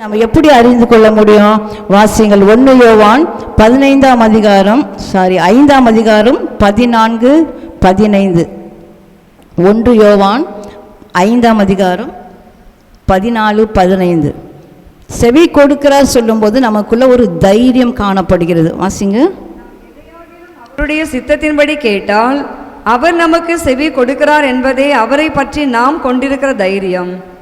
நம்ம எப்படி அறிந்து கொள்ள முடியும்? வாசியங்கள் ஒன்று யோவான் பதினைந்தாம் அதிகாரம் சாரி ஐந்தாம் அதிகாரம் பதினான்கு பதினைந்து. ஒன்று யோவான் ஐந்தாம் அதிகாரம் பதினாலு பதினைந்து. செவி கொடுக்கிறார் சொல்லும்போது நமக்குள்ள ஒரு தைரியம் காணப்படுகிறது. வாசிங்க. அவருடைய சித்தத்தின்படி கேட்டால் அவர் நமக்கு செவி கொடுக்கிறார் என்பதே அவரை பற்றி நாம் கொண்டிருக்கிற தைரியம்.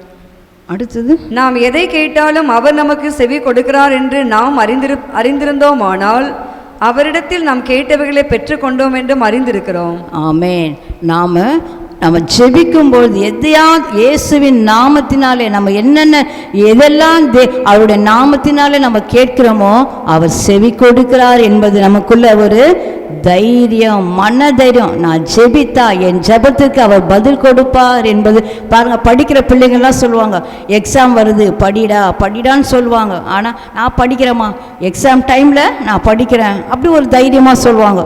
அடுத்தது நாம் எதை கேட்டாலும் அவர் நமக்கு செவி கொடுக்கிறார் என்று நாம் அறிந்திரு அறிந்திருந்தோமானால் அவரிடத்தில் நாம் கேட்டவைகளை பெற்றுக்கொண்டோம் என்றும் அறிந்திருக்கிறோம். ஆமென். நாம நம்ம ஜெபிக்கும்போது எதையாவது இயேசுவின் நாமத்தினாலே நம்ம என்னென்ன எதெல்லாம் தே அவருடைய நாமத்தினாலே நம்ம கேட்கிறோமோ அவர் செவி கொடுக்கிறார் என்பது நமக்குள்ள ஒரு தைரியம் மன தைரியம் நான் ஜெபித்தா என் ஜெபத்துக்கு அவர் பதில் கொடுப்பார் என்பது பாருங்க படிக்கிற பிள்ளைங்கள்லாம் சொல்லுவாங்க எக்ஸாம் வருது படிடா படிடான்னு சொல்லுவாங்க. ஆனால் நான் படிக்கிறேம்மா. எக்ஸாம் டைமில் நான் படிக்கிறேன். அப்படி ஒரு தைரியமாக சொல்லுவாங்க.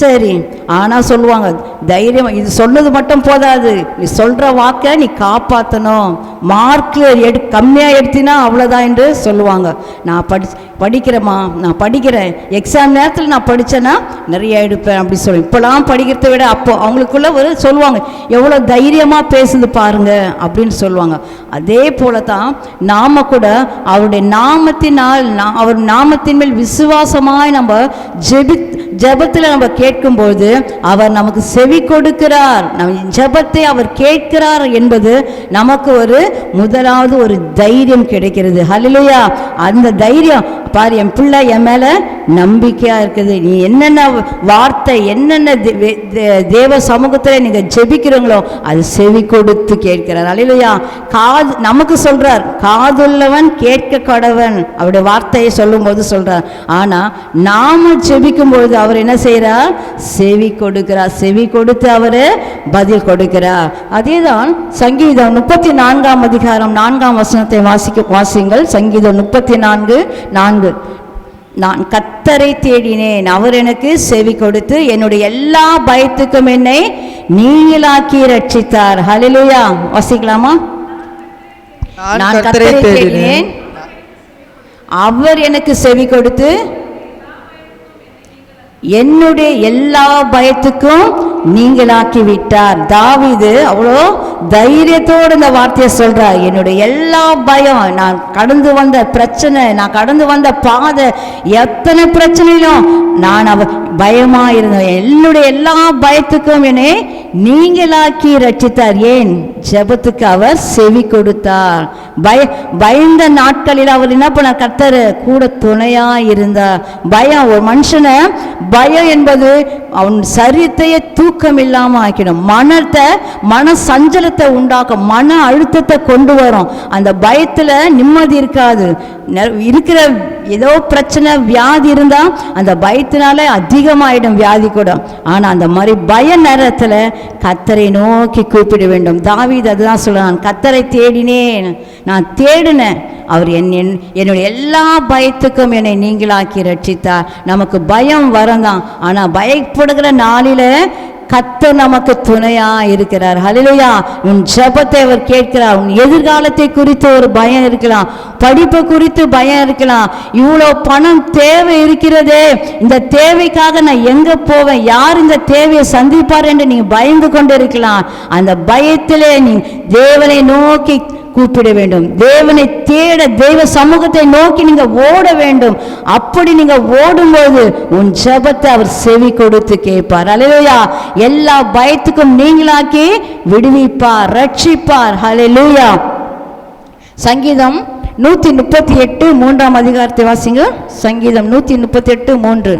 சரி. ஆனால் சொல்லுவாங்க தைரியம் இது சொன்னது மட்டும் போதாது. நீ சொல்கிற வாக்கை நீ காப்பாற்றணும் மார்க்கு எடு கம்மியாக எடுத்தினா அவ்வளோதான் என்று சொல்லுவாங்க. நான் படி படிக்கிறேம்மா நான் படிக்கிறேன். எக்ஸாம் நேரத்தில் நான் படித்தேன்னா நிறைய எடுப்பேன் அப்படி சொல்லி. இப்போலாம் படிக்கிறத விட அப்போ அவங்களுக்குள்ள ஒரு சொல்லுவாங்க எவ்வளோ தைரியமாக பேசுது பாருங்க அப்படின்னு சொல்லுவாங்க. அதே போல தான் நாம் கூட அவருடைய நாமத்தினால் அவர் நாமத்தின் மேல் விசுவாசமாய் நம்ம ஜெபி ஜெபத்தில் நம்ம கேட்கும்போது அவர் நமக்கு செவி கொடுக்கிறார். நம் ஜெபத்தை அவர் கேட்கிறார் என்பது நமக்கு ஒரு முதலாவது ஒரு தைரியம் கிடைக்கிறது. ஹலிலையா அந்த தைரியம் பாரு என் பிள்ளை என் மேலே நம்பிக்கையாக இருக்குது. நீ என்னென்ன வார்த்தை என்னென்ன தே- தே- தேவ சமூகத்தில் நீங்கள் ஜெபிக்கிறீங்களோ அது செவி கொடுத்து கேட்கிறார். ஹalleluya. காது நமக்கு சொல்றார் காதுள்ளவன் கேட்க கடவன். அவருடைய வார்த்தையை சொல்லும்போது சொல்கிறார் ஆனா நாம செபிக்கும் பொழுது அவர் என்ன செய்கிறார் செவி கொடுக்கிறார். செவி கொடுத்து அவர் பதில் கொடுக்கிறார். அதேதான் சங்கீதம் முப்பத்தி நான்காம் அதிகாரம் நான்காம் வசனத்தை வாசிக்க வாசிங்கள் சங்கீதம் முப்பத்தி நான்கு. நான்கு நான் கத்தரை தேடினேன். அவர் எனக்கு செவி கொடுத்து என்னுடைய எல்லா பயத்துக்கும் என்னை நீங்களாக்கி ரட்சித்தார். ஹலிலுயா வாசிக்கலாமா? நான் கத்தரை தேடினேன். அவர் எனக்கு செவி கொடுத்து என்னுடைய எல்லா பயத்துக்கும் நீங்களாக்கி விட்டார் தாவீது அவ்வளோ தைரியத்தோடு இந்த வார்த்தையை சொல்றார். என்னுடைய எல்லா பயம் நான் கடந்து வந்த பிரச்சனை நான் கடந்து வந்த பாதை எத்தனை பிரச்சனையிலும் நான் அவ பயமா இருந்தேன் என்னுடைய எல்லா பயத்துக்கும் என்னை நீங்களாக்கி ரட்சித்தார் ஏன்? ஜெபத்துக்கு அவர் செவி கொடுத்தார். பய பயந்த நாட்களில் அவர் என்ன பண்ண கர்த்தர் கூட துணையா இருந்தார். பயம் ஒரு மனுஷனை பயம் என்பது அவன் சரீரத்தையே தூக்கம் இல்லாமல் ஆக்கிடும். மனத்தை மன சஞ்சலத்தை உண்டாக்கும் மன அழுத்தத்தை கொண்டு வரும். அந்த பயத்தில் நிம்மதி இருக்காது. இருக்கிற ஏதோ பிரச்சனை வியாதி இருந்தால் அந்த பயத்தினால அதிகமாயிடும் வியாதி கூட. ஆனால் அந்த மாதிரி பய நேரத்தில் கத்தரை நோக்கி கூப்பிட வேண்டும். தாவீது அதுதான் சொல்லுறான் கத்தரை தேடினேன். நான் தேடினேன். அவர் என் என்- என்னுடைய எல்லா பயத்துக்கும் என்னை நீங்களாக்கி ரட்சித்தார். நமக்கு பயம் வரந்தான் ஆனா பயப்படுகிற நாளில கத்த நமக்கு துணையா இருக்கிறார். ஹலிலையா உன் ஜபத்தை அவர் கேட்கிறார். உன் எதிர்காலத்தை குறித்து ஒரு பயம் இருக்கலாம். படிப்பு குறித்து பயம் இருக்கலாம். இவ்வளோ பணம் தேவை இருக்கிறதே. இந்த தேவைக்காக நான் எங்க போவேன்? யார் இந்த தேவையை சந்திப்பார் என்று நீங்க பயந்து கொண்டு இருக்கலாம். அந்த பயத்திலே நீ தேவனை நோக்கி கூப்பிட வேண்டும். தேவனை தேட தெய்வ சமூகத்தை நோக்கி நீங்க ஓட வேண்டும். அப்படி நீங்க ஓடும்போது உன் ஜெபத்தை அவர் செவி கொடுத்து கேட்பார். அலையா எல்லா பயத்துக்கும் நீங்களாக்கி விடுவிப்பார் ரட்சிப்பார். ஹலெலூயா சங்கீதம் நூத்தி முப்பத்தி எட்டு மூன்றாம் அதிகாரத்தை வாசிங்க. சங்கீதம் நூத்தி முப்பத்தி எட்டு மூன்று.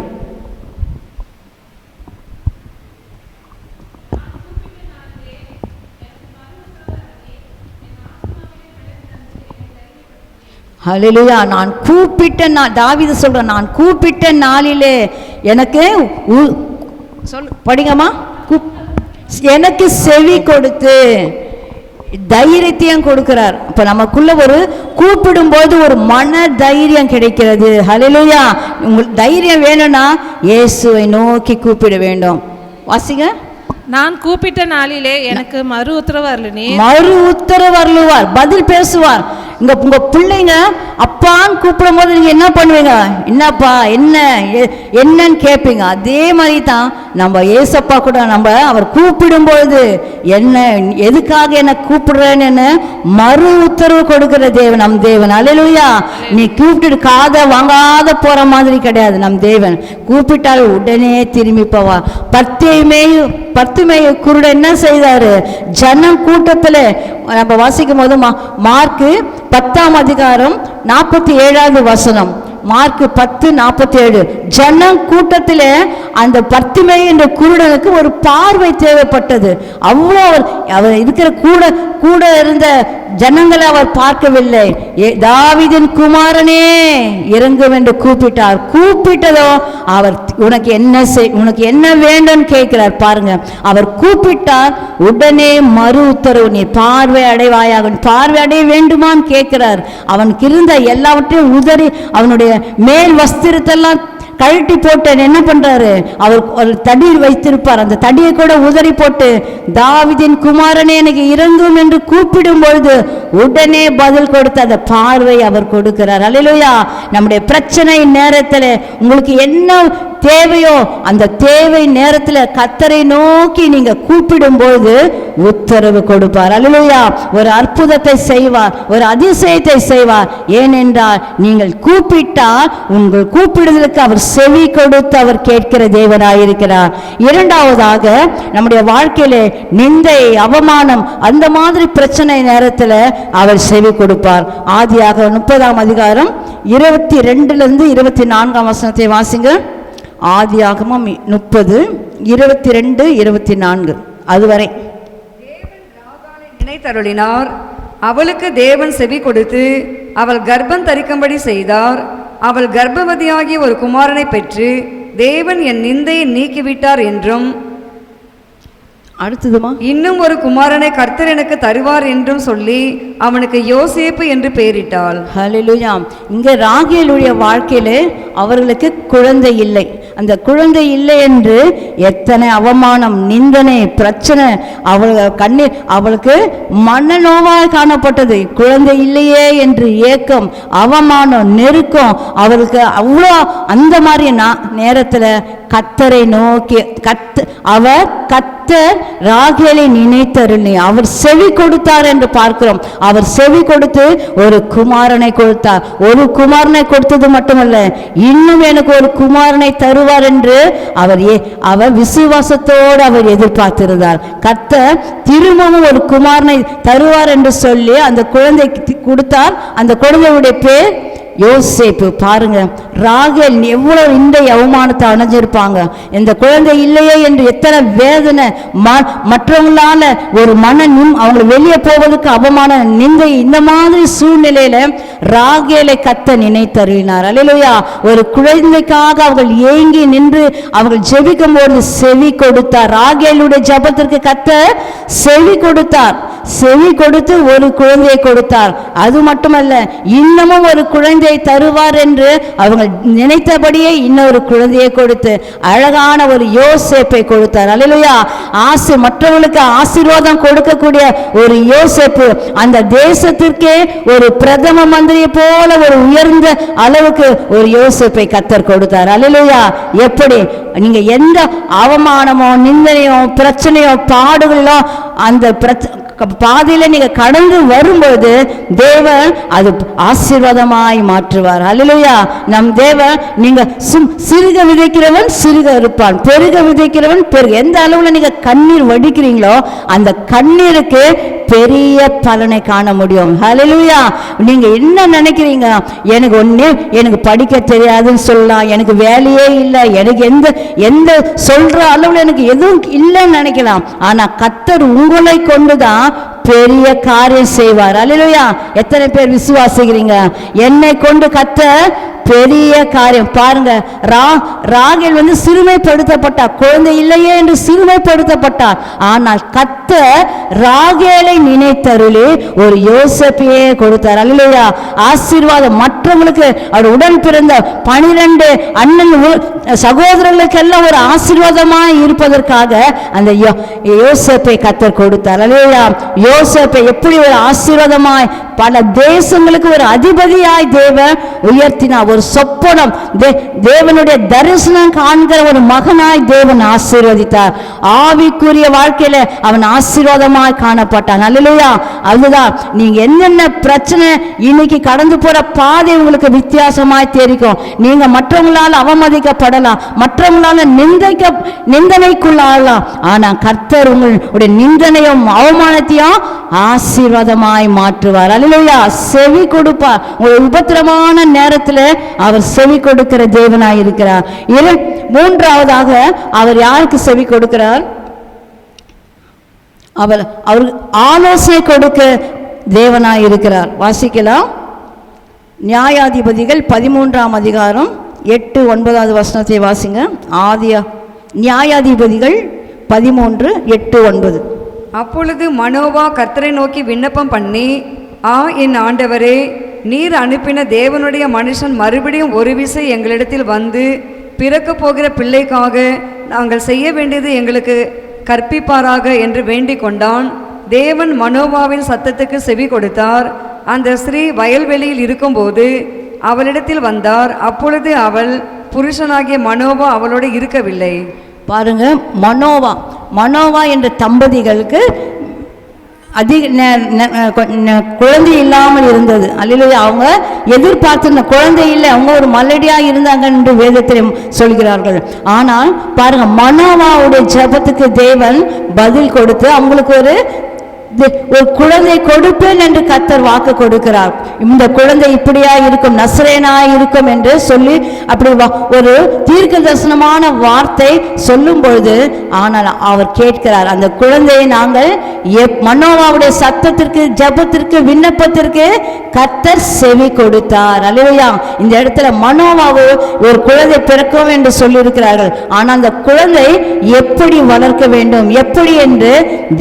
ஹalleluya. நான் கூப்பிட்ட நான் தாவீது சொல்றேன் நான் கூப்பிட்ட நாளிலே எனக்கு சொல் படிங்கம்மா. கூப் எனக்கு செவி கொடுத்து தைரியத்தையும் கொடுக்கிறார். அப்ப நமக்குள்ள ஒரு கூப்பிடும்போது ஒரு மன தைரியம் கிடைக்கிறது. ஹalleluya. உங்களுக்கு தைரியம் வேணும்னா இயேசுவை நோக்கி கூப்பிட வேண்டும். வாசிங்க. நான் கூப்பிட்ட நாளிலே எனக்கு மறு உத்தரவு அருளினீர். மறு உத்தரவு அருளுவார். பதில் பேசுவார். இங்க உங்க பிள்ளைங்க அப்பான்னு கூப்பிடும் போது நீங்க என்ன பண்ணுவீங்க? என்னப்பா என்ன எ- என்னன்னு கேட்பீங்க அதே மாதிரி தான் நம்ம ஏசப்பா கூட நம்ம அவர் கூப்பிடும் பொழுது என்ன எதுக்காக என்ன கூப்பிடுறேன்னு மறு உத்தரவு கொடுக்கிற தேவன் நம் தேவன். அலையிலுயா. நீ கூப்பிட்டு காதை வாங்காத போற மாதிரி கிடையாது நம் தேவன். கூப்பிட்டால் உடனே திரும்பி போவா. பத்தையுமே பத்துமே குருட என்ன செய்தாரு? ஜனம் கூட்டத்தில் நம்ம வாசிக்கும் போது மா- மார்க்கு பத்தாம் அதிகாரம் நாற்பத்தி ஏழாவது வசனம். மார்க்கு பத்து நாற்பத்தி ஏழு ஜனம் கூட்டத்தில் அந்த பத்துமே என்ற குருடனுக்கு ஒரு பார்வை தேவைப்பட்டது. அவ்வளோ அவர் அவர் இருக்கிற கூட கூட இருந்த ஜனங்களை அவர் பார்க்கவில்லை. ஏ குமாரனே இறங்கும் என்று கூப்பிட்டார். கூப்பிட்டதோ அவர் உனக்கு என்ன செய் உனக்கு என்ன வேண்டும் கேட்கிறார் பாருங்க. அவர் கூப்பிட்டார் உடனே மறு உத்தரவு நீ பார்வை அடைவாயாக பார்வை அடைய வேண்டுமான்னு கேட்கிறார். அவனுக்கு இருந்த எல்லாவற்றையும் உதறி அவனுடைய மேல் வஸ்திரத்தெல்லாம் கழட்டி போட்டு என்ன பண்றாரு? அவர் ஒரு தடி வைத்திருப்பார். அந்த தடியை கூட உதறி போட்டு தாவிதின் குமாரனே எனக்கு இறங்கும் என்று கூப்பிடும் பொழுது உடனே பதில் கொடுத்த அந்த பார்வை அவர் கொடுக்கிறார். அல்லேலூயா நம்முடைய பிரச்சனை நேரத்தில் உங்களுக்கு என்ன தேவையோ அந்த தேவை நேரத்தில் கத்தரை நோக்கி நீங்க கூப்பிடும்போது உத்தரவு கொடுப்பார். அல்லேலூயா. ஒரு அற்புதத்தை செய்வார் ஒரு அதிசயத்தை செய்வார். ஏனென்றால் நீங்கள் கூப்பிட்டால் உங்கள் கூப்பிடுதலுக்கு அவர் செவி கொடுத்து அவர் கேட்கிற தேவனாயிருக்கிறார். இரண்டாவதாக நம்முடைய வாழ்க்கையில நிந்தை அவமானம் அந்த மாதிரி பிரச்சனை நேரத்தில் அவர் செவி கொடுப்பார். ஆதியாக முப்பதாம் அதிகாரம் இருபத்தி ரெண்டுலேருந்து இருபத்தி நான்காம் வசனத்தை வாசிங்க. ஆதியாகமம் முப்பது இருபத்தி ரெண்டு இருபத்தி நான்கு அதுவரை நினைத்தருளினார். அவளுக்கு தேவன் செவி கொடுத்து அவள் கர்ப்பம் தரிக்கும்படி செய்தார். அவள் கர்ப்பவதியாகி ஒரு குமாரனை பெற்று தேவன் என் நிந்தையை நீக்கிவிட்டார் என்றும் அடுத்ததுமா? இன்னும் ஒரு குமாரனை கர்த்தர் எனக்கு தருவார் என்றும் சொல்லி அவனுக்கு யோசேப்பு என்று பெயரிட்டாள். ஹalleluya. இங்க ராகேலுடைய வாழ்க்கையிலே அவர்களுக்கு குழந்தை இல்லை. அந்த குழந்தை இல்லை என்று எத்தனை அவமானம் நிந்தனை பிரச்சனை அவள் கண்ணீர் அவளுக்கு மனநோவாய் காணப்பட்டது. குழந்தை இல்லையே என்று ஏக்கம் அவமானம் நெருக்கம் அவளுக்கு அவ்வளோ அந்த மாதிரி நான் நேரத்துல கத்தரை நோக்கி கத் அவ கத் கர்த்தர் ராகேலை நினைத்தருளி. அவர் செவி கொடுத்தார் என்று பார்க்கிறோம். அவர் செவி கொடுத்து ஒரு குமாரனை கொடுத்தார். ஒரு குமாரனை கொடுத்தது மட்டுமல்ல இன்னும் எனக்கு ஒரு குமாரனை தருவார் என்று அவர் அவர் விசுவாசத்தோடு அவர் எதிர்பார்த்திருந்தார். கர்த்தர் திரும்பவும் ஒரு குமாரனை தருவார் என்று சொல்லி அந்த குழந்தைக்கு கொடுத்தார். அந்த குழந்தையுடைய பேர் யோசேப்பு பாருங்க. ராகல் எவ்வளவு இந்த அவமானத்தை அணைஞ்சிருப்பாங்க இந்த குழந்தை இல்லையே என்று எத்தனை வேதனை. ம- மற்றவங்களால ஒரு மன நிம் அவங்க வெளியே போவதற்கு அவமான நிந்தை இந்த மாதிரி சூழ்நிலையில ராகேலை கத்த நினைத்தருளினார் அல்லேலூயா. ஒரு குழந்தைக்காக அவர்கள் ஏங்கி நின்று அவர்கள் ஜெபிக்கும் போது செவி கொடுத்தார். ராகேலுடைய ஜெபத்திற்கு கத்த செவி கொடுத்தார். செவி கொடுத்து ஒரு குழந்தையை கொடுத்தார். அது மட்டுமல்ல இன்னமும் ஒரு குழந்தை குழந்தை தருவார் என்று அவங்க நினைத்தபடியே இன்னொரு குழந்தையை கொடுத்து அழகான ஒரு யோசேப்பை கொடுத்தார். அல்லையா ஆசை மற்றவர்களுக்கு ஆசீர்வாதம் கொடுக்கக்கூடிய ஒரு யோசேப்பு. அந்த தேசத்திற்கே ஒரு பிரதம மந்திரியை போல ஒரு உயர்ந்த அளவுக்கு ஒரு யோசேப்பை கத்தர் கொடுத்தார். அல்லையா எப்படி? நீங்க எந்த அவமானமோ நிந்தனையோ பிரச்சனையோ பாடுகளோ அந்த பிரச்ச பாதையில நீங்க கடந்து வரும்போது தேவன் அது ஆசீர்வாதமாய் மாற்றுவார். அல்லையா நம் தேவன் நீங்க சும் சிறுக விதைக்கிறவன் சிறுக இருப்பான். பெருக விதைக்கிறவன் பெருக. எந்த அளவுல நீங்க கண்ணீர் வடிக்கிறீங்களோ அந்த கண்ணீருக்கு பெரிய பலனை காண முடியும். ஹலலுயா நீங்க என்ன நினைக்கிறீங்க? எனக்கு ஒன்று எனக்கு படிக்க தெரியாதுன்னு சொல்லலாம். எனக்கு வேலையே இல்லை. எனக்கு எந்த எந்த சொல்ற அளவுல எனக்கு எதுவும் இல்லைன்னு நினைக்கலாம். ஆனா கத்தர் உங்களை கொண்டுதான் பெரிய காரியம் செய்வார். அலிலுயா எத்தனை பேர் விசுவாசிக்கிறீங்க? என்னை கொண்டு கத்த பெரிய காரியம். பாருங்க ரா ராகேல் வந்து சிறுமைப்படுத்தப்பட்டார் குழந்தை இல்லையே என்று சிறுமைப்படுத்தப்பட்டார். ஆனால் கத்த ராகேலை நினைத்தருளி ஒரு யோசப்பையே கொடுத்தார். அல்லையா ஆசீர்வாதம் மற்றவங்களுக்கு அவர் உடன் பிறந்த பனிரெண்டு அண்ணன் சகோதரர்களுக்கெல்லாம் ஒரு ஆசீர்வாதமாக இருப்பதற்காக அந்த யோ- கத்தர் கொடுத்தார். அல்லையா யோசப்பை எப்படி ஒரு ஆசீர்வாதமாய் பல தேசங்களுக்கு ஒரு அதிபதியாய் தேவன் உயர்த்தினார். ஒரு சொப்பனம். தே- தேவனுடைய தரிசனம் காண்கிற ஒரு மகனாய் தேவன் ஆசீர்வதித்தார். ஆவிக்குரிய வாழ்க்கையில அவன் ஆசீர்வாதமாய் காணப்பட்டான். அல்லையா அதுதான். நீங்க என்னென்ன பிரச்சனை இன்னைக்கு கடந்து போற பாதை உங்களுக்கு வித்தியாசமாய் தெரிக்கும். நீங்க மற்றவங்களால் அவமதிக்கப்படலாம். மற்றவங்களால நிந்தைக்க நிந்தனைக்குள்ளாகலாம். ஆனா கர்த்தர் உங்களுடைய நிந்தனையும் அவமானத்தையும் ஆசீர்வாதமாய் மாற்றுவார். அல்லையா செவி கொடுப்பார். ஒரு உபத்திரமான நேரத்துல அவர் செவி கொடுக்கிற தேவனாய் இருக்கிறார். இரு மூன்றாவதாக அவர் யாருக்கு செவி கொடுக்கிறார்? அவர் அவருக்கு ஆலோசனை கொடுக்க தேவனாய் இருக்கிறார். வாசிக்கலாம். நியாயாதிபதிகள் பதிமூன்றாம் அதிகாரம் எட்டு ஒன்பதாவது வசனத்தை வாசிங்க. ஆதியா நியாயாதிபதிகள் பதிமூன்று எட்டு ஒன்பது. அப்பொழுது மனோவா கர்த்தரை நோக்கி விண்ணப்பம் பண்ணி ஆ என் ஆண்டவரே நீர் அனுப்பின தேவனுடைய மனுஷன் மறுபடியும் ஒரு விசை எங்களிடத்தில் வந்து பிறக்க போகிற பிள்ளைக்காக நாங்கள் செய்ய வேண்டியது எங்களுக்கு கற்பிப்பாராக என்று வேண்டிக் கொண்டான். தேவன் மனோவாவின் சத்தத்துக்கு செவி கொடுத்தார். அந்த ஸ்திரீ வயல்வெளியில் இருக்கும்போது அவளிடத்தில் வந்தார். அப்பொழுது அவள் புருஷனாகிய மனோவா அவளோடு இருக்கவில்லை. பாருங்க மனோவா. மனோவா என்ற தம்பதிகளுக்கு அதிக கொ- குழந்தை இல்லாமல் இருந்தது. அல்லது அவங்க எதிர்பார்த்திருந்த குழந்தை இல்லை அவங்க ஒரு மல்லடியாக இருந்தாங்க என்று வேதத்தில் சொல்கிறார்கள். ஆனால் பாருங்க மனோவாவுடைய ஜெபத்துக்கு தேவன் பதில் கொடுத்து அவங்களுக்கு ஒரு ஒரு குழந்தை கொடுப்பேன் என்று கத்தர் வாக்கு கொடுக்கிறார். இந்த குழந்தை இப்படியா இருக்கும்? நசரேனா இருக்கும் என்று சொல்லி அப்படி ஒரு தீர்க்க தரிசனமான வார்த்தை சொல்லும் பொழுது ஆனால் அவர் கேட்கிறார் அந்த குழந்தையை நாங்கள் மனோவாவுடைய சத்தத்திற்கு ஜெபத்திற்கு விண்ணப்பத்திற்கு கத்தர் செவி கொடுத்தார். அல்லையா இந்த இடத்துல மனோவாவு ஒரு குழந்தை பிறக்கும் என்று சொல்லியிருக்கிறார்கள். ஆனால் அந்த குழந்தை எப்படி வளர்க்க வேண்டும்? எப்படி என்று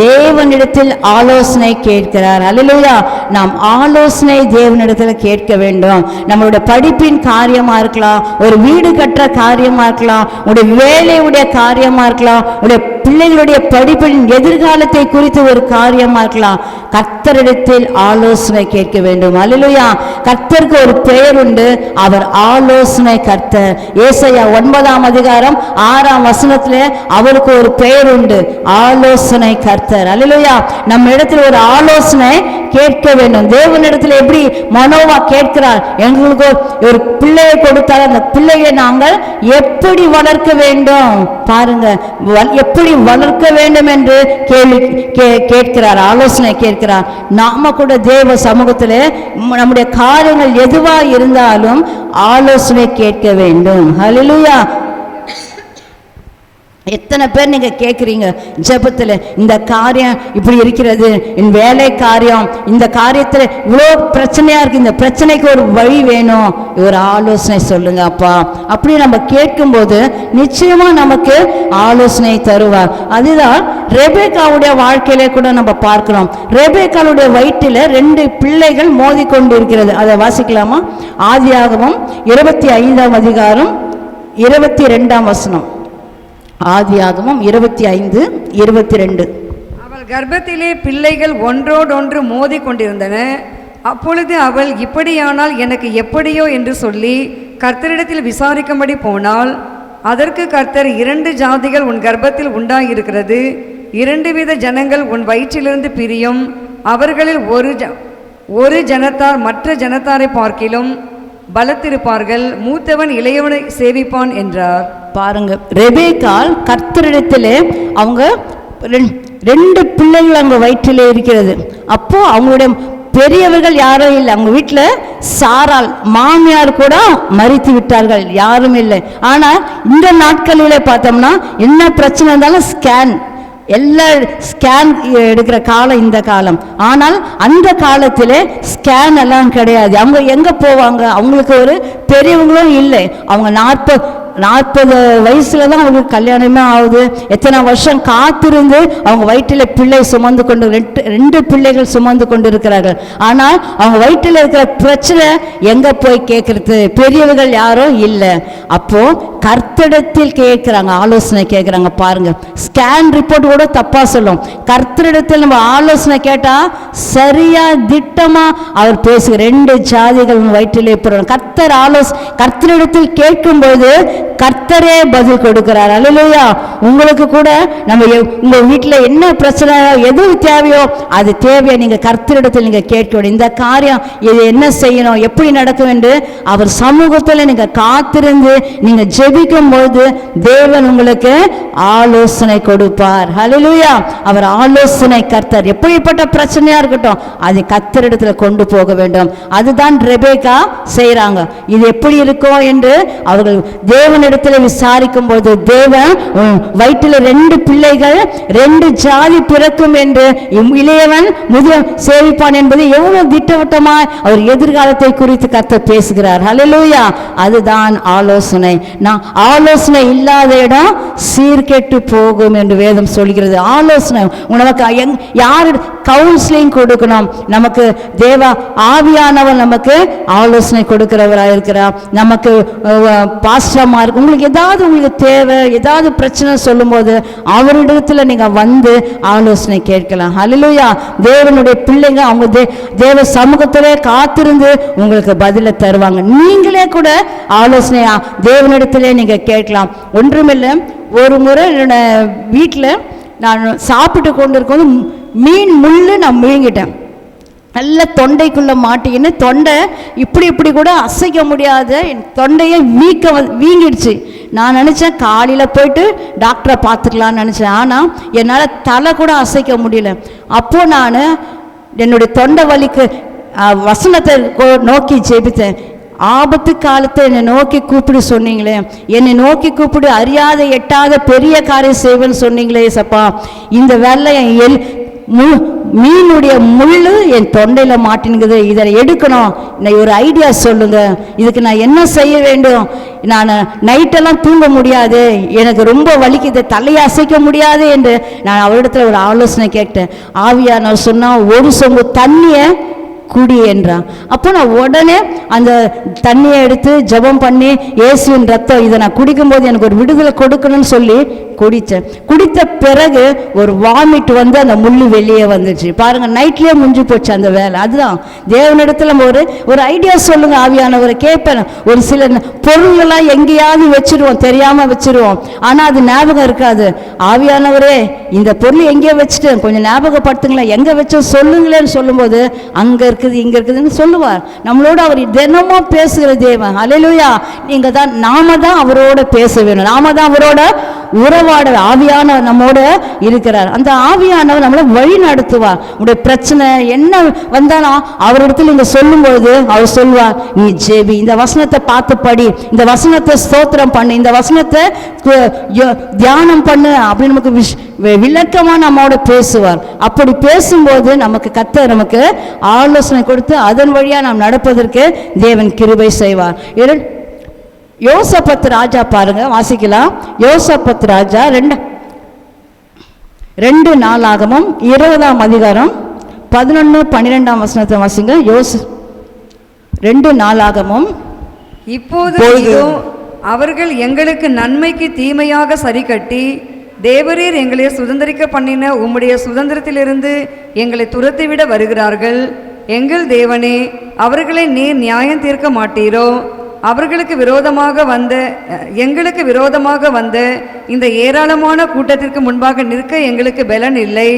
தேவனிடத்தில் ஆலோசனை கேட்கிறார். அல்லையா நாம் ஆலோசனை தேவனிடத்தில் கேட்க வேண்டும். நம்மளுடைய படிப்பின் காரியமா இருக்கலாம் ஒரு வீடு கட்டுற காரியமா இருக்கலாம் உடைய வேலையுடைய காரியமா இருக்கலாம் உடைய பிள்ளைகளுடைய படிப்பின் எதிர்காலத்தை குறித்து ஒரு காரியமா இருக்கலாம். கர்த்தரிடத்தில் ஆலோசனை கேட்க வேண்டும். அல்லையா கர்த்தருக்கு ஒரு பெயர் உண்டு. அவர் ஆலோசனை கர்த்தர். ஏசையா ஒன்பதாம் அதிகாரம் ஆறாம் வசனத்துல அவருக்கு ஒரு பெயர் உண்டு. ஆலோசனை கர்த்தர். அல்லையா நம்ம நம்மிடத்தில் ஒரு ஆலோசனை கேட்க வேண்டும். தேவனிடத்தில் எப்படி மனோவா கேட்கிறார்? எங்களுக்கு ஒரு- பிள்ளையை கொடுத்தால் அந்த பிள்ளையை நாங்கள் எப்படி வளர்க்க வேண்டும்? பாருங்க வ- எப்படி வளர்க்க வேண்டும் என்று கேள்வி கே- கேட்கிறார் ஆலோசனை கேட்கிறார். நாம கூட தேவ சமூகத்தில் நம்முடைய காரியங்கள் எதுவாக இருந்தாலும் ஆலோசனை கேட்க வேண்டும். ஹலிலுயா எத்தனை பேர் நீங்கள் கேட்குறீங்க ஜபத்தில் இந்த காரியம் இப்படி இருக்கிறது என் வேலை காரியம் இந்த காரியத்தில் இவ்வளோ பிரச்சனையாக இருக்குது இந்த பிரச்சனைக்கு ஒரு வழி வேணும். ஒரு ஆலோசனை சொல்லுங்க அப்பா. அப்படி நம்ம கேட்கும்போது நிச்சயமாக நமக்கு ஆலோசனை தருவார். அதுதான் ரெபேக்காவுடைய வாழ்க்கையிலே கூட நம்ம பார்க்கிறோம். ரெபேக்காவுடைய வயிற்றில் ரெண்டு பிள்ளைகள் மோதி கொண்டு இருக்கிறது அதை வாசிக்கலாமா? ஆதியாகவும் இருபத்தி ஐந்தாம் அதிகாரம் இருபத்தி ரெண்டாம் வசனம். ஆதியாகமம் இருபத்தி ஐந்து இருபத்தி ரெண்டு. அவள் கர்ப்பத்திலே பிள்ளைகள் ஒன்றோடொன்று மோதி கொண்டிருந்தன அப்பொழுது அவள் இப்படியானால் எனக்கு எப்படியோ? என்று சொல்லி கர்த்தரிடத்தில் விசாரிக்கும்படி போனால் அதற்கு கர்த்தர் இரண்டு ஜாதிகள் உன் கர்ப்பத்தில் உண்டாகியிருக்கிறது இரண்டு வித ஜனங்கள் உன் வயிற்றிலிருந்து பிரியும். அவர்களில் ஒரு ஜ ஒரு ஜனத்தார் மற்ற ஜனத்தாரை பார்க்கிலும் பலத்திருப்பார்கள். மூத்தவன் இளையவனை சேவிப்பான் என்றார். பாருங்க. ரெபேக்கால் கர்த்தரிடத்தில் அவங்க ரெண்- ரெண்டு பிள்ளைகள் அவங்க வயிற்றிலே இருக்கிறது. அப்போ அவங்களுடைய பெரியவர்கள் யாரும் இல்லை. அவங்க வீட்டில் சாரால் மாமியார் கூட மறித்து விட்டார்கள். யாரும் இல்லை. ஆனால் இந்த நாட்களில் பார்த்தோம்னா என்ன பிரச்சனை இருந்தாலும் ஸ்கேன் எல்லா ஸ்கேன் எடுக்கிற காலம் இந்த காலம். ஆனால் அந்த காலத்தில் ஸ்கேன் எல்லாம் கிடையாது. அவங்க எங்கே போவாங்க? அவங்களுக்கு ஒரு பெரியவங்களும் இல்லை. அவங்க நாற்பது நாற்பது வயசுல தான் அவங்களுக்கு கல்யாணமே ஆகுது. எத்தனை வருஷம் காத்திருந்து அவங்க வயிற்றில் பிள்ளை சுமந்து கொண்டு ரெண்டு ரெண்டு பிள்ளைகள் சுமந்து கொண்டு இருக்கிறார்கள் ஆனால் அவங்க வயிற்றில் இருக்கிற பிரச்சனை எங்கே போய் கேட்கறது பெரியவர்கள் யாரும் இல்லை. அப்போ கர்த்தடத்தில் கேட்குறாங்க ஆலோசனை கேட்குறாங்க பாருங்க ஸ்கேன் ரிப்போர்ட் கூட தப்பாக சொல்லும். கர்த்தரிடத்தில் நம்ம ஆலோசனை கேட்டால் சரியா திட்டமாக அவர் பேசுகிற ரெண்டு ஜாதிகள் வயிற்றிலே போகிறாங்க கர்த்தர் ஆலோசனை கர்த்தரிடத்தில் கேட்கும்போது கர்த்தரே பதில் கொடுக்கிறார். அல்லையா உங்களுக்கு கூட நம்ம உங்கள் உங்க வீட்டில் என்ன பிரச்சனை எது தேவையோ அது தேவையை நீங்க கர்த்தரிடத்தில் நீங்க கேட்க வேண்டும் இந்த காரியம் இது என்ன செய்யணும் எப்படி நடக்கும் என்று அவர் சமூகத்தில் நீங்க காத்திருந்து நீங்க ஜெபிக்கும் பொழுது தேவன் உங்களுக்கு ஆலோசனை கொடுப்பார். ஹalleluya அவர் ஆலோசனை கர்த்தர். எப்படிப்பட்ட பிரச்சனையா இருக்கட்டும் அதை கர்த்தரிடத்தில் கொண்டு போக வேண்டும். அதுதான் ரெபேக்கா செய்கிறாங்க இது எப்படி இருக்கும் என்று அவர்கள் தேவனிடத்தில் விசாரிக்கும் போது தேவன் வயிற்றில் ரெண்டு பிள்ளைகள் ரெண்டு ஜாதி பிறக்கும் என்று இளையவன் முதிய சேவிப்பான் என்பது எவ்வளவு திட்டவட்டமாய் அவர் எதிர்காலத்தை குறித்து கத்த பேசுகிறார். ஹலலூயா அதுதான் ஆலோசனை. நான் ஆலோசனை இல்லாத இடம் சீர்கெட்டு போகும் என்று வேதம் சொல்கிறது. ஆலோசனை. உனக்கு எங் யார் கவுன்சிலிங் கொடுக்கணும்? நமக்கு தேவ ஆவியானவர் நமக்கு ஆலோசனை கொடுக்கிறவராக இருக்கிறார் நமக்கு பாஸ்டமா இருக்கும் உங்களுக்கு ஏதாவது உங்களுக்கு தேவை ஏதாவது பிரச்சனை சொல்லும்போது அவரிடத்தில் நீங்கள் வந்து ஆலோசனை கேட்கலாம். ஹalleluya தேவனுடைய பிள்ளைங்க அவங்க தே தேவ சமூகத்திலே காத்திருந்து உங்களுக்கு பதிலை தருவாங்க. நீங்களே கூட ஆலோசனையா தேவனிடத்திலே நீங்கள் கேட்கலாம். ஒன்றுமில்லை ஒரு முறை என்னோட வீட்டில் நான் சாப்பிட்டு கொண்டு இருக்கும்போது மீன் முள்ளு நான் முழுங்கிட்டேன். நல்ல தொண்டைக்குள்ளே மாட்டிக்கின்னு தொண்டை இப்படி இப்படி கூட அசைக்க முடியாத என் தொண்டையை வீக்க வீங்கிடுச்சு. நான் நினச்சேன் காலையில் போயிட்டு டாக்டரை பார்த்துக்கலான்னு நினச்சேன். ஆனால் என்னால் தலை கூட அசைக்க முடியல. அப்போது நான் என்னுடைய தொண்டை வலிக்கு வசனத்தை கோ- நோக்கி ஜெபித்தேன். ஆபத்து காலத்தை என்னை நோக்கி கூப்பிடு சொன்னீங்களே. என்னை நோக்கி கூப்பிடு அறியாத எட்டாத பெரிய காரியம் செய்வேன்னு சொன்னீங்களே சப்பா. இந்த வேலை என் எல் மு மீனுடைய முள்ளு என் தொண்டையில் மாட்டினுக்குது இதை எடுக்கணும். என்னை ஒரு ஐடியா சொல்லுங்க. இதுக்கு நான் என்ன செய்ய வேண்டும்? நான் நைட்டெல்லாம் தூங்க முடியாது. எனக்கு ரொம்ப வலிக்குது. தலையை அசைக்க முடியாது என்று நான் அவரிடத்துல ஒரு ஆலோசனை கேட்டேன். ஆவியானவர் சொன்னால் ஒரு சொம்பு தண்ணியை குடி என்றான். அப்போ நான் உடனே அந்த தண்ணியை எடுத்து ஜெபம் பண்ணி இயேசுவின் ரத்தம் இதை நான் குடிக்கும்போது எனக்கு ஒரு விடுதலை கொடுக்கணும்னு சொல்லி குடித்தேன் குடித்த பிறகு ஒரு வாமிட் வந்து அந்த முள் வெளியே வந்துச்சு. பாருங்க நைட்லேயே முடிஞ்சு போச்சு அந்த வேலை. அதுதான். தேவனிடத்தில் நம்ம ஒரு ஒரு ஐடியா சொல்லுங்கள் ஆவியானவரை. கேட்பேன். ஒரு சில பொருள்கள்லாம் எங்கேயாவது வச்சிருவோம் தெரியாமல் வச்சிருவோம். ஆனால் அது ஞாபகம் இருக்காது. ஆவியானவரே இந்த பொருள் எங்கேயோ வச்சுட்டேன் கொஞ்சம் ஞாபகப்படுத்துங்களேன். எங்கே வச்சோம் சொல்லுங்களேன்னு சொல்லும்போது அங்கே இருக்குது இங்கே இருக்குதுன்னு சொல்லுவார். நம்மளோட அவர் தினமும் பேசுகிற தேவன். அலையிலுயா நீங்க தான் நாம தான் அவரோட பேச வேணும். நாம தான் அவரோட உறவாடல் ஆவியானவர் நம்மோட இருக்கிறார். அந்த ஆவியானவர் நம்மளை வழி நடத்துவார். உடைய பிரச்சனை என்ன வந்தாலும் அவரிடத்தில் நீங்க சொல்லும்பொழுது அவர் சொல்வார் நீ ஜேபி. இந்த வசனத்தை பார்த்து படி. இந்த வசனத்தை ஸ்தோத்திரம் பண்ணு. இந்த வசனத்தை தியானம் பண்ணு அப்படின்னு நமக்கு விஷ் வி- நம்மோட பேசுவார். அப்படி பேசும்போது நமக்கு கத்த நமக்கு ஆலோசனை கொடுத்து அதன் வழியாக நாம் நடப்பதற்கு தேவன் கிருபை செய்வார். இரண்டு யோசபத் ராஜா பாருங்க வாசிக்கலாம். யோசபத் ராஜா ரெண்டு ரெண்டு நாளாகமும் இருபதாம் அதிகாரம் பதினொன்று பன்னிரெண்டாம் வசனத்தை வாசிங்க. யோச ரெண்டு நாளாகமும் இப்போது அவர்கள் எங்களுக்கு நன்மைக்கு தீமையாக சரிக்கட்டி தேவரீர் எங்களை சுதந்திரிக்க பண்ணின உம்முடைய சுதந்திரத்திலிருந்து எங்களை துரத்திவிட வருகிறார்கள். எங்கள் தேவனே அவர்களை நீர் நியாயம் தீர்க்க மாட்டீரோ? அவர்களுக்கு விரோதமாக வந்த எங்களுக்கு விரோதமாக வந்த இந்த ஏராளமான கூட்டத்திற்கு முன்பாக நிற்க எங்களுக்கு பலன் இல்லை.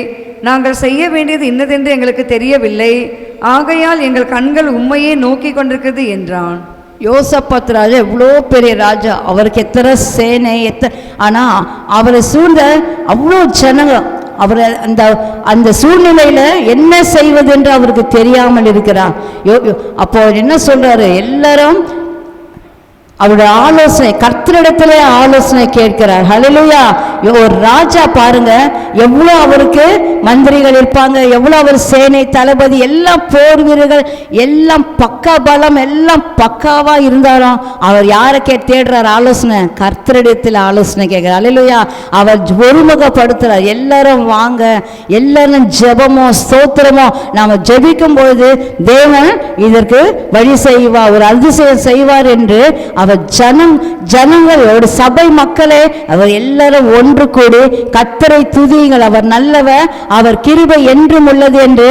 நாங்கள் செய்ய வேண்டியது இன்னதென்று எங்களுக்கு தெரியவில்லை. ஆகையால் எங்கள் கண்கள் உண்மையே நோக்கி கொண்டிருக்கிறது என்றான். யோசப்பத் ராஜா எவ்வளோ பெரிய ராஜா. அவருக்கு எத்தனை சேனை எத்த ஆனால் அவரை சூழ்ந்த அவ்வளோ ஜனங்க அவர் அந்த அந்த சூழ்நிலையில் என்ன செய்வது என்று அவருக்கு தெரியாமல் இருக்கிறார் யோ யோ- அப்போ என்ன சொல்கிறாரு எல்லாரும் அவருடைய ஆலோசனை கர்த்தரிடத்திலே ஆலோசனை கேட்கிறார். ஹalleluya ஒரு ராஜா பாருங்க எவ்வளோ அவருக்கு மந்திரிகள் இருப்பாங்க எவ்வளோ அவர் சேனை தளபதி எல்லாம் போர் வீரர்கள் எல்லாம் பக்கா பலம் எல்லாம் பக்காவா இருந்தாலும் அவர் யாரை கே தேடுறார்? ஆலோசனை கர்த்தரிடத்தில் ஆலோசனை கேட்கிறார். அலையிலுயா அவர் ஒருமுகப்படுத்துறார். எல்லாரும் வாங்க எல்லாரும் ஜெபமோ ஸ்தோத்திரமோ நாம ஜெபிக்கும் பொழுது தேவன் இதற்கு வழி செய்வார் ஒரு அதிசயம் செய்வார் என்று அவர் ஜனம் ஜனங்கள் ஒரு சபை மக்களே அவர் எல்லாரும் ஒன்று கூடி கத்தரை துதியுங்கள். அவர் நல்லவர் அவர் கிருபை என்றும் உள்ளது என்று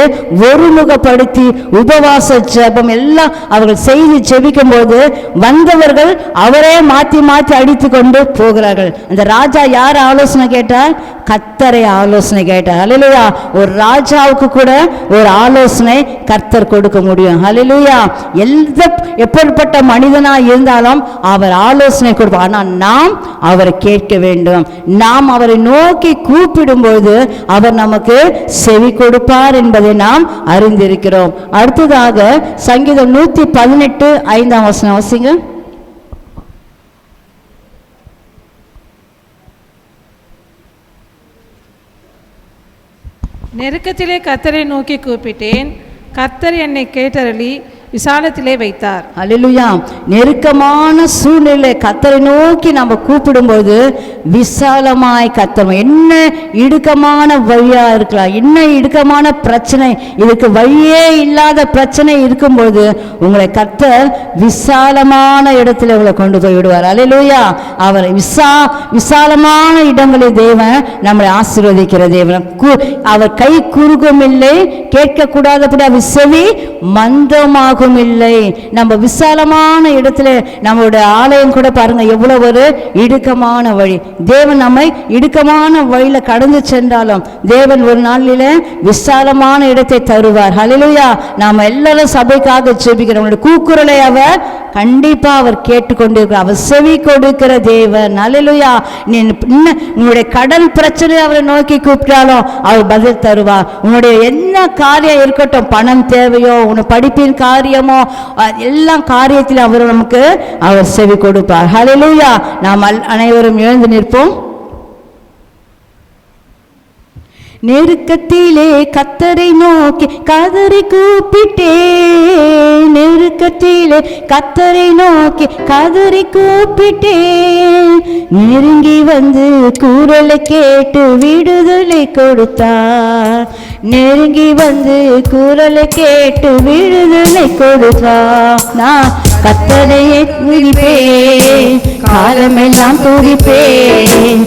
ஒருமுகப்படுத்தி உபவாச ஜெபம் எல்லாம் அவர்கள் செய்து செபிக்கும் போது வந்தவர்கள் அவரே மாற்றி மாற்றி அடித்து கொண்டு போகிறார்கள். அந்த ராஜா யார் ஆலோசனை கேட்டார்? கத்தரை ஆலோசனை கேட்டார். ஹalleluya. ஒரு ராஜாவுக்கு கூட ஒரு ஆலோசனை கர்த்தர் கொடுக்க முடியும். ஹalleluya. எந்த எப்படிப்பட்ட மனிதனாக இருந்தாலும் அவர் ஆலோசனை கொடுப்பார் ஆனால் நாம் அவரை கேட்க வேண்டும். நாம் அவரை நோக்கி கூப்பிடும்போது அவர் நமக்கு செவி கொடுப்பார் என்பதை நாம் அறிந்திருக்கிறோம். அடுத்ததாக சங்கீதம் நூத்தி பதினெட்டு ஐந்தாம் வசனம் வசிங்க. நெருக்கத்திலே கத்தரை நோக்கி கூப்பிட்டேன். கத்தர் என்னை கேட்டரளி விசாலத்திலே வைத்தார். அலிலுயா நெருக்கமான சூழ்நிலை கத்தரை நோக்கி நம்ம கூப்பிடும்போது விசாலமாய் கத்தரும் என்ன இடுக்கமான வழியா இருக்கலாம் என்ன இடுக்கமான பிரச்சனை இதுக்கு வழியே இல்லாத பிரச்சனை இருக்கும்போது உங்களை கத்தர் விசாலமான இடத்துல உங்களை கொண்டு போய் விடுவார். அலிலுயா அவர் விசா விசாலமான இடங்களில் தேவன் நம்மளை ஆசீர்வதிக்கிற தேவன். கு- அவர் கை குறுகும் இல்லை கேட்கக்கூடாதபடி அவர் செவி மந்தமாகும் இல்லை. நம்ம விசாலமான இடத்துல நம்மளுடைய ஆலயம் கூட பாருங்க எவ்வளவு ஒரு இடுக்கமான வழி. தேவன் நம்மை இடுக்கமான வழியில கடந்து சென்றாலும் தேவன் ஒரு நாளில விசாலமான இடத்தை தருவார். ஹலிலுயா நாம எல்லாரும் சபைக்காக ஜெபிக்கிறோம். கூக்குரலை அவர் கண்டிப்பா அவர் கேட்டுக்கொண்டிருக்கிறார். அவர் செவி கொடுக்கிற தேவன். ஹalleluya நீ உன்னுடைய கடல் பிரச்சனை அவரை நோக்கி கூப்பிட்டாலும் அவர் பதில் தருவார். உன்னுடைய என்ன காரியம் இருக்கட்டும் பணம் தேவையோ உன் படிப்பின் காரியம் காரியமோ எல்லா காரியத்திலும் அவர் நமக்கு அவர் செவி கொடுப்பார். ஹalleluya நாம் அனைவரும் எழுந்து நிற்போம். நெருக்கத்திலே கத்தரை நோக்கி கதறி கூப்பிட்டேன். நெருக்கத்திலே கத்தரை நோக்கி கதறி கூப்பிட்டேன். நெருங்கி வந்து குரலை கேட்டு விடுதலை கொடுத்தார். நெருங்கி வந்து குரலை கேட்டு விடுதலை கொடுத்தார். நான் கத்தரையை துதிப்பேன் காலமெல்லாம் துதிப்பேன்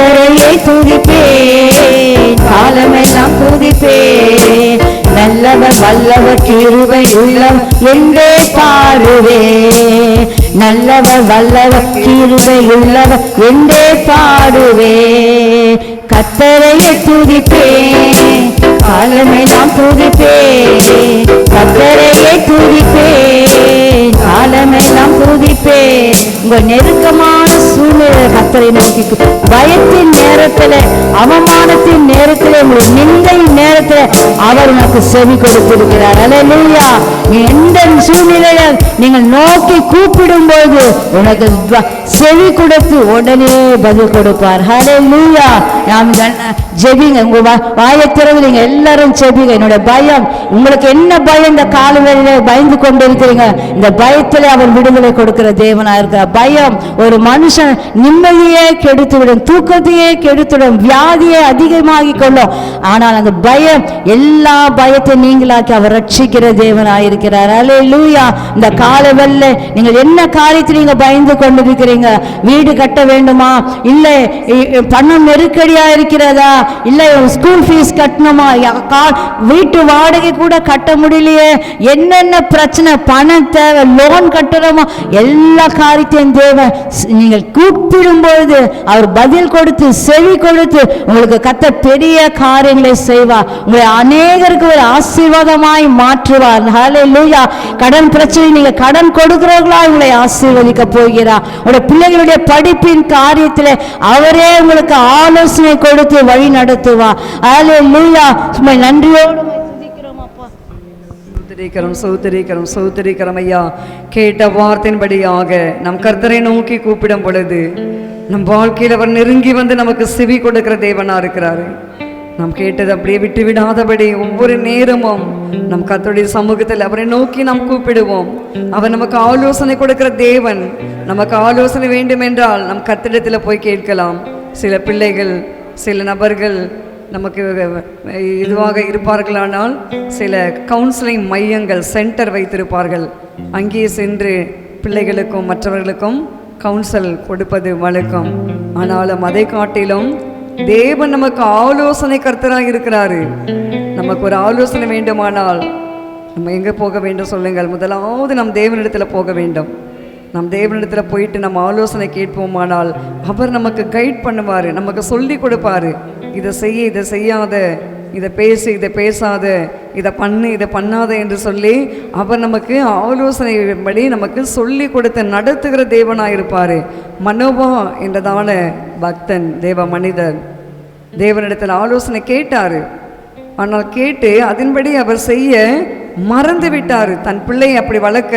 கத்தரையை துதிப்பேன் காலமெல்லாம் துதிப்பேன் நல்லவர் வல்லவர் கிருவை உள்ளம் என்றே பாடுவே நல்லவர் வல்லவர் கிருவை உள்ளவர் என்றே பாடுவே கத்தரையை துதிப்பேன் காலமெல்லாம் துதிப்பேன் கத்தரையை துதிப்பேன் காலமெல்லாம் துதிப்பேன் உங்க நெருக்கமா சூழ்நிலை கத்தரை நோக்கி பயத்தின் நேரத்துல அவமானத்தின் நேரத்துல உங்களுக்கு நிந்தை நேரத்துல அவர் உனக்கு செவி கொடுத்திருக்கிறார். அலையா எந்த சூழ்நிலையில நீங்கள் நோக்கி கூப்பிடும் போது உனக்கு செவி கொடுத்து உடனே பதில் கொடுப்பார். ஹalleluya நாம் கண்- ஜெபிங்க. உங்க வா- வாயை திறந்து நீங்க எல்லாரும் ஜெபிங்க. என்னுடைய பயம் உங்களுக்கு என்ன பயம்? இந்த காலவேளையில பயந்து கொண்டு இருக்கிறீங்க இந்த பயத்திலே அவர் விடுதலை கொடுக்கிற தேவனா இருக்கிற பயம் ஒரு மனுஷன் நிம்மதியே கெடுத்துவிடும் தூக்கத்தையே கெடுத்துவிடும் வியாதியை அதிகமாகி கொள்ளும் ஆனால் அந்த பயம் எல்லா பயத்தை நீங்களாக்கி அவர் ரட்சிக்கிற தேவனாயிருக்கிறார். அலே லூயா இந்த காலவெல்ல நீங்கள் என்ன காரியத்தில் நீங்க பயந்து கொண்டிருக்கிறீங்க? வீடு கட்ட வேண்டுமா? இல்லை பணம் நெருக்கடியா இருக்கிறதா இல்லை ஸ்கூல் ஃபீஸ் கட்டணுமா? வீட்டு வாடகை கூட கட்ட முடியலையே. என்னென்ன பிரச்சனை? பணம் தேவை லோன் கட்டுறோமா? எல்லா காரியத்தையும் தேவை நீங்கள் கூப்பிடும் பொழுது அவர் பதில் கொடுத்து செவி கொடுத்து உங்களுக்கு கத்த பெரிய காரியங்களை செய்வார் உங்களை அநேகருக்கு ஒரு ஆசீர்வாதமாய் மாற்றுவார். ஹalleluya கடன் பிரச்சனை நீங்க கடன் கொடுக்கிறவர்களா உங்களை ஆசீர்வதிக்க போகிறார் உங்களுடைய பிள்ளைகளுடைய படிப்பின் காரியத்தில் அவரே உங்களுக்கு ஆலோசனை கொடுத்து வழி நடத்துவார் ஹalleluya சும்மா நன்றியோடு சௌத்திரிக்கிறோம் சௌத்திரிக்கிறோம் சௌத்திரிக்கிறோம் ஐயா. கேட்ட வார்த்தையின்படியாக நம் கர்த்தரை நோக்கி கூப்பிடும் பொழுது நம் வாழ்க்கையில் அவர் நெருங்கி வந்து நமக்கு செவி கொடுக்கிற தேவனா இருக்கிறாரு. நாம் கேட்டது அப்படியே விட்டு விடாதபடி ஒவ்வொரு நேரமும் நம் கத்தோடைய சமூகத்தில் அவரை நோக்கி நாம் கூப்பிடுவோம். அவர் நமக்கு ஆலோசனை கொடுக்கிற தேவன் நமக்கு ஆலோசனை வேண்டும் என்றால் நம் கத்திடத்தில் போய் கேட்கலாம். சில பிள்ளைகள் சில நபர்கள் நமக்கு இதுவாக இருப்பார்களானால் சில கவுன்சிலிங் மையங்கள் சென்டர் வைத்திருப்பார்கள். அங்கே சென்று பிள்ளைகளுக்கும் மற்றவர்களுக்கும் கவுன்சில் கொடுப்பது வழக்கம். ஆனாலும் அதை காட்டிலும் தேவன் நமக்கு ஆலோசனை கர்த்தராக இருக்கிறாரு. நமக்கு ஒரு ஆலோசனை வேண்டுமானால் நம்ம எங்கே போக வேண்டும் சொல்லுங்கள். முதலாவது நம் தேவனிடத்தில் போக வேண்டும். நம் தேவனிடத்தில் போயிட்டு நம்ம ஆலோசனை கேட்போமானால் அவர் நமக்கு கைட் பண்ணுவார் நமக்கு சொல்லி கொடுப்பார். இதை செய்ய இதை செய்யாத இதை பேசு இதை பேசாத இதை பண்ணு இதை பண்ணாத என்று சொல்லி அவர் நமக்கு ஆலோசனைப்படி நமக்கு சொல்லி கொடுத்து நடத்துகிற தேவனாக இருப்பார். மனோபா என்றதான பக்தன் தேவ மனிதர் தேவனிடத்தில் ஆலோசனை கேட்டார். ஆனால் கேட்டு அதன்படி அவர் செய்ய மறந்து விட்டார். தன் பிள்ளையை அப்படி வளர்க்க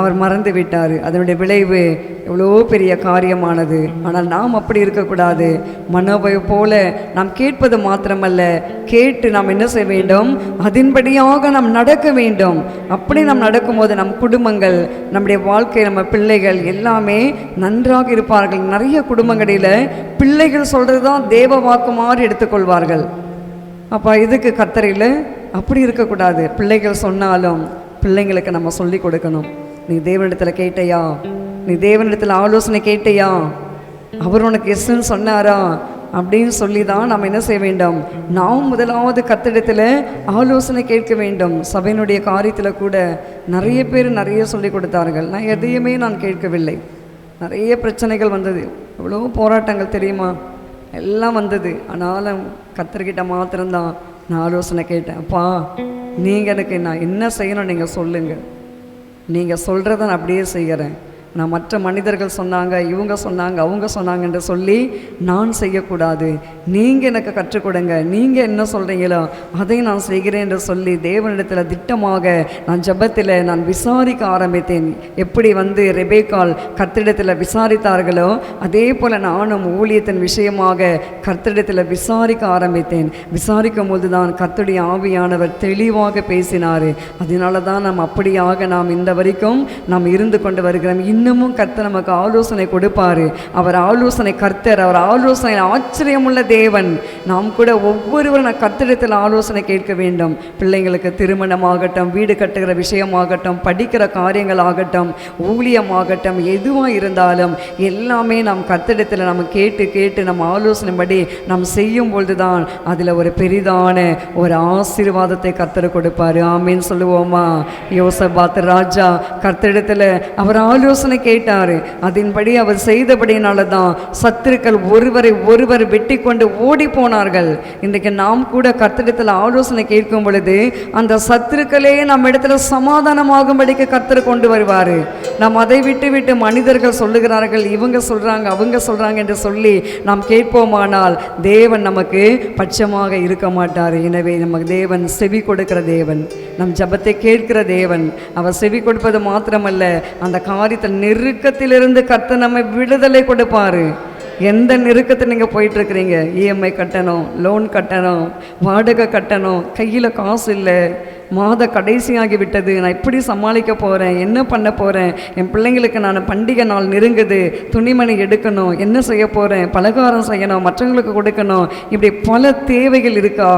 அவர் மறந்து விட்டார். அதனுடைய விளைவு எவ்வளோ பெரிய காரியமானது. ஆனால் நாம் அப்படி இருக்கக்கூடாது. மனோபை போல நாம் கேட்பது மாத்திரமல்ல. கேட்டு நாம் என்ன செய்ய வேண்டும்? அதன்படியாக நாம் நடக்க வேண்டும். அப்படி நாம் நடக்கும்போது நம் குடும்பங்கள் நம்முடைய வாழ்க்கை நம்ம பிள்ளைகள் எல்லாமே நன்றாக இருப்பார்கள். நிறைய குடும்பங்களில் பிள்ளைகள் சொல்கிறது தான் தேவ வாக்கு மாதிரி எடுத்துக்கொள்வார்கள். அப்போ இதுக்கு கத்தரையில் அப்படி இருக்கக்கூடாது. பிள்ளைகள் சொன்னாலும் பிள்ளைங்களுக்கு நம்ம சொல்லி கொடுக்கணும். நீ தேவனிடத்தில் கேட்டையா? நீ தேவனிடத்தில் ஆலோசனை கேட்டையா? அவர் உனக்கு எஸ்ன்னு சொன்னாரா? அப்படின்னு சொல்லி தான் நம்ம என்ன செய்ய வேண்டும்? நாம் முதலாவது கத்திடத்தில் ஆலோசனை கேட்க வேண்டும். சபையினுடைய காரியத்தில் கூட நிறைய பேர் நிறைய சொல்லி கொடுத்தார்கள். நான் எதையுமே நான் கேட்கவில்லை. நிறைய பிரச்சனைகள் வந்தது. எவ்வளோ போராட்டங்கள் தெரியுமா? எல்லாம் வந்தது. ஆனாலும் கத்தர்கிட்ட மாத்திரம்தான் நான் ஆலோசனை கேட்டேன். அப்பா நீங்கள் எனக்கு நான் என்ன செய்யணும் நீங்கள் சொல்லுங்கள் நீங்கள் சொல்கிறத நான் அப்படியே செய்கிறேன் நான் மற்ற மனிதர்கள் சொன்னாங்க இவங்க சொன்னாங்க அவங்க சொன்னாங்கன்னு சொல்லி நான் செய்யக்கூடாது. நீங்கள் எனக்கு கற்றுக் கொடுங்க நீங்கள் என்ன சொல்கிறீங்களோ அதை நான் செய்கிறேன் என்று சொல்லி தேவனிடத்தில் திட்டமாக நான் ஜெபத்தில் நான் விசாரிக்க ஆரம்பித்தேன். எப்படி வந்து ரெபேக்கால் கர்த்தரிடத்தில் விசாரித்தார்களோ அதே போல் நானும் ஊழியத்தின் விஷயமாக கர்த்தரிடத்தில் விசாரிக்க ஆரம்பித்தேன். விசாரிக்கும் போது தான் கர்த்தருடைய ஆவியானவர் தெளிவாக பேசினார். அதனால தான் நாம் அப்படியாக நாம் இந்த வரைக்கும் நாம் இருந்து கொண்டு வருகிறோம். இன்னமும் கர்த்தர் நமக்கு ஆலோசனை கொடுப்பாரு. அவர் ஆலோசனை கர்த்தர் அவர் ஆலோசனை ஆச்சரியமுள்ள தேவன். நாம் கூட ஒவ்வொருவரும் நான் கர்த்தரிடத்தில் ஆலோசனை கேட்க வேண்டும். பிள்ளைங்களுக்கு திருமணமாகட்டும் வீடு கட்டுகிற விஷயமாகட்டும் படிக்கிற காரியங்கள் ஆகட்டும் ஊழியமாகட்டும் எதுவாக இருந்தாலும் எல்லாமே நாம் கர்த்தரிடத்தில் நம்ம கேட்டு கேட்டு நம்ம ஆலோசனைப்படி நாம் செய்யும் பொழுதுதான் அதில் ஒரு பெரிதான ஒரு ஆசீர்வாதத்தை கர்த்தர் கொடுப்பாரு. ஆமீன் சொல்லுவோமா? யோசபாத் ராஜா கர்த்தரிடத்தில் அவர் ஆலோசனை கேட்டார். அதன்படி அவர் செய்தபடினால தான் சத்துருக்கள் ஒருவரை ஒருவர் வெட்டி கொண்டு ஓடி போனார்கள். இன்றைக்கு நாம் கூட கர்த்தரிடத்தில் ஆலோசனை கேட்கும் பொழுது அந்த சத்துருக்களே நம்ம இடத்துல சமாதானமாகும்படிக்கு கர்த்தர் கொண்டு வருவார். நாம் அதை விட்டு விட்டு மனிதர்கள் சொல்லுகிறார்கள் இவங்க சொல்கிறாங்க அவங்க சொல்கிறாங்க என்று சொல்லி நாம் கேட்போமானால் தேவன் நமக்கு பட்சமாக இருக்க மாட்டார். எனவே நமக்கு தேவன் செவி கொடுக்கிற தேவன் நம் ஜபத்தை கேட்கிற தேவன். அவர் செவி கொடுப்பது மாத்திரமல்ல அந்த காரியத்தில் நெருக்கத்திலிருந்து கர்த்தர் நம்மை விடுதலை கொடுப்பாரு. எந்த நெருக்கத்தை நீங்கள் போயிட்டுருக்குறீங்க? இஎம்ஐ கட்டணும் லோன் கட்டணும் வாடகை கட்டணும் கையில் காசு இல்லை. மாத கடைசியாகி விட்டது நான் எப்படி சமாளிக்க போகிறேன் என்ன பண்ண போகிறேன் என் பிள்ளைங்களுக்கு நான் பண்டிகை நாள் நெருங்குது. துணிமணி எடுக்கணும். என்ன செய்ய போகிறேன் பலகாரம் செய்யணும். மற்றவங்களுக்கு கொடுக்கணும். இப்படி பல தேவைகள் இருக்கா?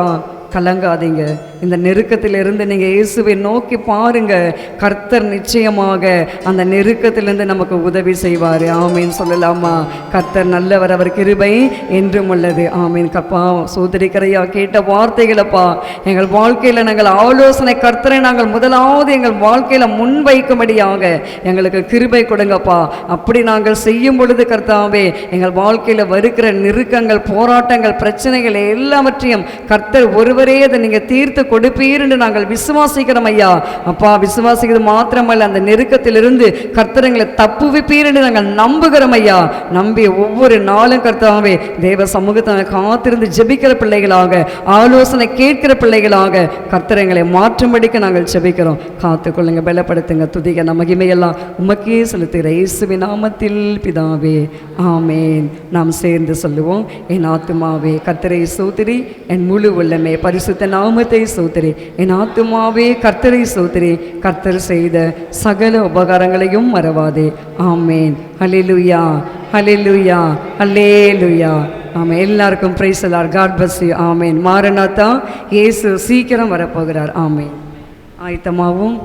கலங்காதீங்க. இந்த நெருக்கத்திலிருந்து நீங்கள் இயேசுவை நோக்கி பாருங்க. கர்த்தர் நிச்சயமாக அந்த நெருக்கத்திலிருந்து நமக்கு உதவி செய்வார். ஆமீன். சொல்லலாமா? கர்த்தர் நல்லவர் அவர் கிருபை என்றும் உள்ளது. ஆமீன். கப்பா சோதரிக்கரையா கேட்ட வார்த்தைகளப்பா எங்கள் வாழ்க்கையில் நாங்கள் ஆலோசனை கர்த்தரை நாங்கள் முதலாவது எங்கள் வாழ்க்கையில் முன்வைக்கும்படியாக எங்களுக்கு கிருபை கொடுங்கப்பா. அப்படி நாங்கள் செய்யும் பொழுது கர்த்தாவே எங்கள் வாழ்க்கையில் வருகிற நெருக்கங்கள் போராட்டங்கள் பிரச்சனைகள் எல்லாவற்றையும் கர்த்தர் ஒருவர் அதை நீங்கள் தீர்த்து கொடுப்பீர்னு நாங்கள் விசுவாசிக்கிறோம் ஐயா. அப்பா விசுவாசிக்கிறது மாத்திரமல்ல அந்த நெருக்கத்திலிருந்து கர்த்தரங்களை தப்புவிப்பீர் என்று நாங்கள் நம்புகிறோம் ஐயா. நம்பி ஒவ்வொரு நாளும் கர்த்தாவே தேவ சமூகத்தை காத்திருந்து ஜெபிக்கிற பிள்ளைகளாக ஆலோசனை கேட்கிற பிள்ளைகளாக கர்த்தரங்களை மாற்றும்படிக்கு நாங்கள் ஜெபிக்கிறோம். காத்துக்கொள்ளுங்க பலப்படுத்துங்க துதிக நம்ம மகிமையெல்லாம் உமக்கே செலுத்துகிற இயேசுவின் நாமத்தில் பிதாவே ஆமேன். நாம் சேர்ந்து சொல்லுவோம் என் ஆத்துமாவே கத்திரை சோத்திரி என் முழு உள்ளமே பரிசுத்த நாமத்தை சோத்திரே என் ஆத்துமாவே கர்த்தரை சோத்திரே கர்த்தர் செய்த சகல உபகாரங்களையும் மறவாதே. ஆமேன். ஹலிலுயா ஹalleluya. ஹalleluya. ஆமாம் எல்லாருக்கும் பிரைஸ் எல்லார் காட் பஸ் ஆமேன். மாரநாத்தா இயேசு சீக்கிரம் வரப்போகிறார். ஆமேன். ஆயத்தமாகவும்